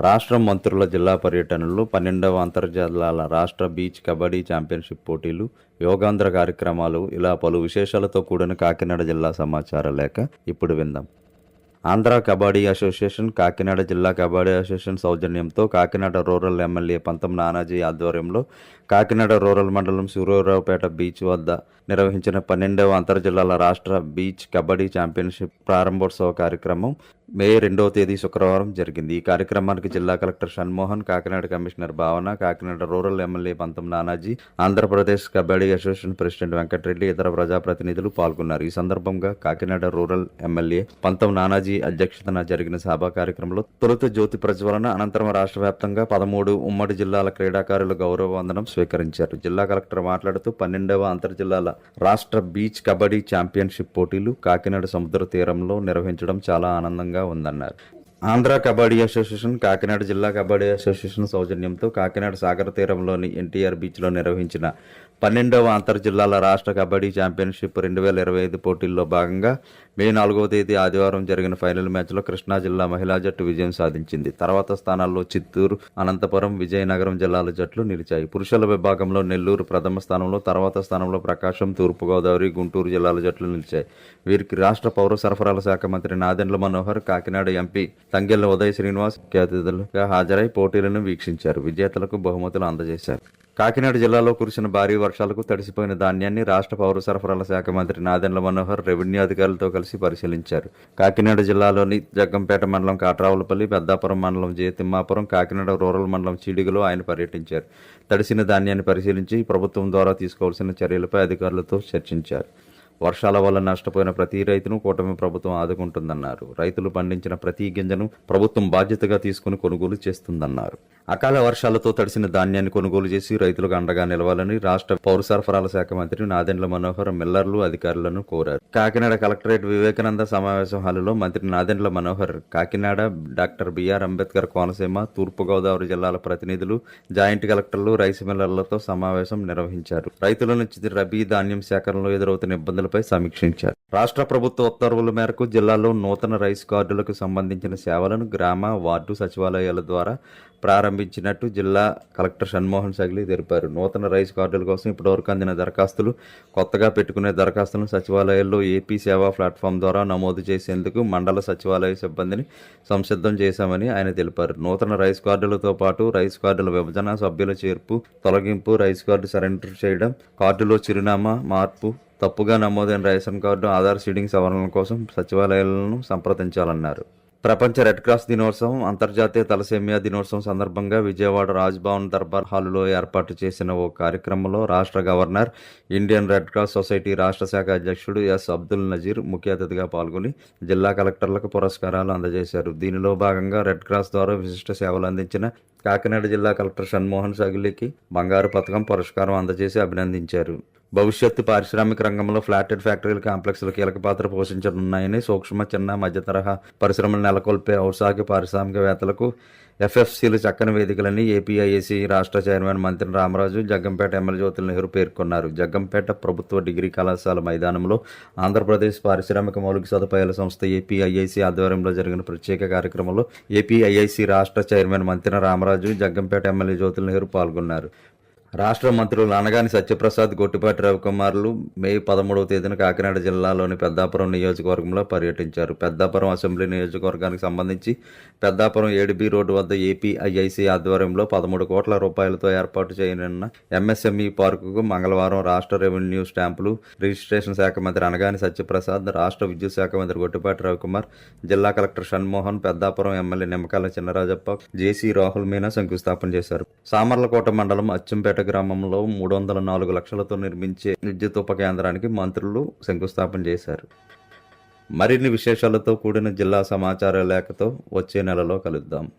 రాష్ట్రం మంత్రుల జిల్లా పర్యటనలు పన్నెండవ అంతర్జాలాల రాష్ట్ర బీచ్ కబడ్డీ ఛాంపియన్షిప్ పోటీలు యోగాంధ్ర కార్యక్రమాలు ఇలా పలు విశేషాలతో కూడిన కాకినాడ జిల్లా సమాచార లేఖ ఇప్పుడు విందాం. ఆంధ్ర కబడ్డీ అసోసియేషన్ కాకినాడ జిల్లా కబడ్డీ అసోసియేషన్ సౌజన్యంతో కాకినాడ రూరల్ ఎమ్మెల్యే పంతం నానాజీ ఆధ్వర్యంలో కాకినాడ రూరల్ మండలం సూర్యరావుపేట బీచ్ వద్ద నిర్వహించిన పన్నెండవ అంతర్జిల్లాల రాష్ట్ర బీచ్ కబడ్డీ ఛాంపియన్షిప్ ప్రారంభోత్సవ కార్యక్రమం మే రెండవ తేదీ శుక్రవారం జరిగింది. ఈ కార్యక్రమానికి జిల్లా కలెక్టర్ షణ్మోహన్ కాకినాడ కమిషనర్ భావన Kakinada rural MLA Pantham Nanaji Andhra Pradesh kabaddi association president Venkata Reddy ఇతర ప్రజాప్రతినిధులు పాల్గొన్నారు. ఈ సందర్భంగా కాకినాడ రూరల్ ఎమ్మెల్యే పంతం నానాజీ అధ్యక్షతన జరిగిన సభా కార్యక్రమంలో తొలుత జ్యోతి ప్రజ్వలన అనంతరం రాష్ట్ర వ్యాప్తంగా పదమూడు ఉమ్మడి జిల్లాల క్రీడాకారులు గౌరవ వందనం స్వీకరించారు. జిల్లా కలెక్టర్ మాట్లాడుతూ పన్నెండవ అంతర్జిల్లాల రాష్ట్ర బీచ్ కబడ్డీ ఛాంపియన్షిప్ పోటీలు కాకినాడ సముద్ర తీరంలో నిర్వహించడం చాలా ఆనందంగా ఉందన్నారు. ఆంధ్ర కబడ్డీ అసోసియేషన్ కాకినాడ జిల్లా కబడ్డీ అసోసియేషన్ సౌజన్యంతో కాకినాడ సాగర తీరంలోని ఎన్టీఆర్ బీచ్లో నిర్వహించిన పన్నెండవ అంతర్జిల్లాల రాష్ట్ర కబడ్డీ ఛాంపియన్షిప్ రెండు వేల ఇరవై ఐదు పోటీల్లో భాగంగా మే నాలుగవ తేదీ ఆదివారం జరిగిన ఫైనల్ మ్యాచ్లో కృష్ణా జిల్లా మహిళా జట్టు విజయం సాధించింది. తర్వాత స్థానాల్లో చిత్తూరు అనంతపురం విజయనగరం జిల్లాల జట్లు నిలిచాయి. పురుషుల విభాగంలో నెల్లూరు ప్రథమ స్థానంలో తర్వాత స్థానంలో ప్రకాశం తూర్పుగోదావరి గుంటూరు జిల్లాల జట్లు నిలిచాయి. వీరికి రాష్ట్ర పౌర సరఫరాల శాఖ మంత్రి నాదెండ్ల మనోహర్ కాకినాడ ఎంపీ తంగెళ్ళ ఉదయ్ శ్రీనివాస్ ముఖ్య అతిథులుగా హాజరై పోటీలను వీక్షించారు. విజేతలకు బహుమతులు అందజేశారు. కాకినాడ జిల్లాలో కురిసిన భారీ వర్షాలకు తడిసిపోయిన ధాన్యాన్ని రాష్ట్ర పౌర సరఫరాల శాఖ మంత్రి నాదెండ్ల మనోహర్ రెవెన్యూ అధికారులతో కలిసి పరిశీలించారు. కాకినాడ జిల్లాలోని జగ్గంపేట మండలం కాట్రావులపల్లి పెద్దాపురం మండలం జయతిమ్మాపురం కాకినాడ రూరల్ మండలం చీడిగలో ఆయన పర్యటించారు. తడిసిన ధాన్యాన్ని పరిశీలించి ప్రభుత్వం ద్వారా తీసుకోవాల్సిన చర్యలపై అధికారులతో చర్చించారు. వర్షాల వల్ల నష్టపోయిన ప్రతి రైతును కూటమి ప్రభుత్వం ఆదుకుంటుందన్నారు. రైతులు పండించిన ప్రతి గింజను ప్రభుత్వం బాధ్యతగా తీసుకుని కొనుగోలు చేస్తుందన్నారు. అకాల వర్షాలతో తడిసిన ధాన్యాన్ని కొనుగోలు చేసి రైతులకు అండగా నిలవాలని రాష్ట్ర పౌర సరఫరాల శాఖ మంత్రి నాదెండ్ల మనోహర్ మిల్లర్లు అధికారులను కోరారు. కాకినాడ కలెక్టరేట్ వివేకానంద సమావేశం హాలులో మంత్రి నాదెండ్ల మనోహర్ కాకినాడ డాక్టర్ బిఆర్ అంబేద్కర్ కోనసీమ తూర్పుగోదావరి జిల్లాల ప్రతినిధులు జాయింట్ కలెక్టర్లు రైస్ మిల్లర్లతో సమావేశం నిర్వహించారు. రైతుల నుంచి రబీ ధాన్యం సేకరణలో ఎదురవుతున్న ఇబ్బందులపై సమీక్షించారు. రాష్ట్ర ప్రభుత్వ ఉత్తర్వుల మేరకు జిల్లాలో నూతన రైస్ కార్డులకు సంబంధించిన సేవలను గ్రామ వార్డు సచివాలయాల ద్వారా ప్రారంభించినట్టు జిల్లా కలెక్టర్ షణ్మోహన్ సగిలి తెలిపారు. నూతన రైస్ కార్డుల కోసం ఇప్పటివరకు అందిన దరఖాస్తులు కొత్తగా పెట్టుకునే దరఖాస్తులను సచివాలయాల్లో ఏపీ సేవా ప్లాట్ఫామ్ ద్వారా నమోదు చేసేందుకు మండల సచివాలయ సిబ్బందిని సంసిద్ధం చేశామని ఆయన తెలిపారు. నూతన రైస్ కార్డులతో పాటు రైస్ కార్డుల విభజన సభ్యుల చేర్పు తొలగింపు రైస్ కార్డు సరెండర్ చేయడం కార్డులో చిరునామా మార్పు తప్పుగా నమోదైన రేషన్ కార్డు ఆధార్ సీడింగ్ సవరణల కోసం సచివాలయాలను సంప్రదించాలన్నారు. ప్రపంచ రెడ్ క్రాస్ దినోత్సవం అంతర్జాతీయ తలసేమియా దినోత్సవం సందర్భంగా విజయవాడ రాజ్భవన్ దర్బార్ హాలులో ఏర్పాటు చేసిన ఓ కార్యక్రమంలో రాష్ట్ర governor Indian Red Cross Society రాష్ట్ర శాఖ అధ్యక్షుడు ఎస్ అబ్దుల్ నజీర్ ముఖ్య అతిథిగా పాల్గొని జిల్లా కలెక్టర్లకు పురస్కారాలు అందజేశారు. దీనిలో భాగంగా రెడ్ క్రాస్ ద్వారా విశిష్ట సేవలు అందించిన కాకినాడ జిల్లా కలెక్టర్ షణ్మోహన్ సగిలికి బంగారు పథకం పురస్కారం అందజేసి అభినందించారు. భవిష్యత్తు పారిశ్రామిక రంగంలో ఫ్లాటెడ్ ఫ్యాక్టరీల కాంప్లెక్స్లు కీలక పాత్ర పోషించనున్నాయని సూక్ష్మ చిన్న మధ్య తరహా పరిశ్రమలు నెలకొల్పే ఔత్సాహిక పారిశ్రామికవేత్తలకు ఎఫ్ఎఫ్సీలు చక్కని వేదికలని ఏపీఐఏసీ రాష్ట్ర చైర్మన్ మంత్రి రామరాజు జగ్గంపేట ఎమ్మెల్యే జ్యోతుల నెహ్రూ పేర్కొన్నారు. జగ్గంపేట ప్రభుత్వ డిగ్రీ కళాశాల మైదానంలో ఆంధ్రప్రదేశ్ పారిశ్రామిక మౌలిక సదుపాయాల సంస్థ ఏపీఐఐసీ ఆధ్వర్యంలో జరిగిన ప్రత్యేక కార్యక్రమంలో ఏపీఐఐసీ రాష్ట్ర చైర్మన్ మంత్రి రామరాజు జగ్గంపేట ఎమ్మెల్యే జ్యోతుల నెహ్రూ పాల్గొన్నారు. రాష్ట్ర మంత్రులు అనగాని సత్యప్రసాద్ గొట్టిపాటి రవికుమార్లు మే పదమూడవ తేదీన కాకినాడ జిల్లాలోని పెద్దాపురం నియోజకవర్గంలో పర్యటించారు. పెద్దాపురం అసెంబ్లీ నియోజకవర్గానికి సంబంధించి పెద్దాపురం ఏడుబి రోడ్డు వద్ద ఏపీఐఐసి ఆధ్వర్యంలో పదమూడు కోట్ల రూపాయలతో ఏర్పాటు చేయనున్న ఎంఎస్ఎంఈ పార్కుకు మంగళవారం రాష్ట్ర రెవెన్యూ స్టాంపులు రిజిస్ట్రేషన్ శాఖ మంత్రి అనగాని సత్యప్రసాద్ రాష్ట్ర విద్యుత్ శాఖ మంత్రి గొట్టిపాటి రవికుమార్ జిల్లా collector Shanmohan Peddapuram MLA Nimmakala Chinarajappa JC Rahul Meena శంకుస్థాపన చేశారు. సామర్లకోట మండలం అచ్చంపేట గ్రామంలో మూడు వందల నాలుగు లక్షలతో నిర్మించే విద్యుత్ ఉప కేంద్రానికి మంత్రులు శంకుస్థాపన చేశారు. మరిన్ని విశేషాలతో కూడిన జిల్లా సమాచార లేఖతో వచ్చే నెలలో కలుద్దాం.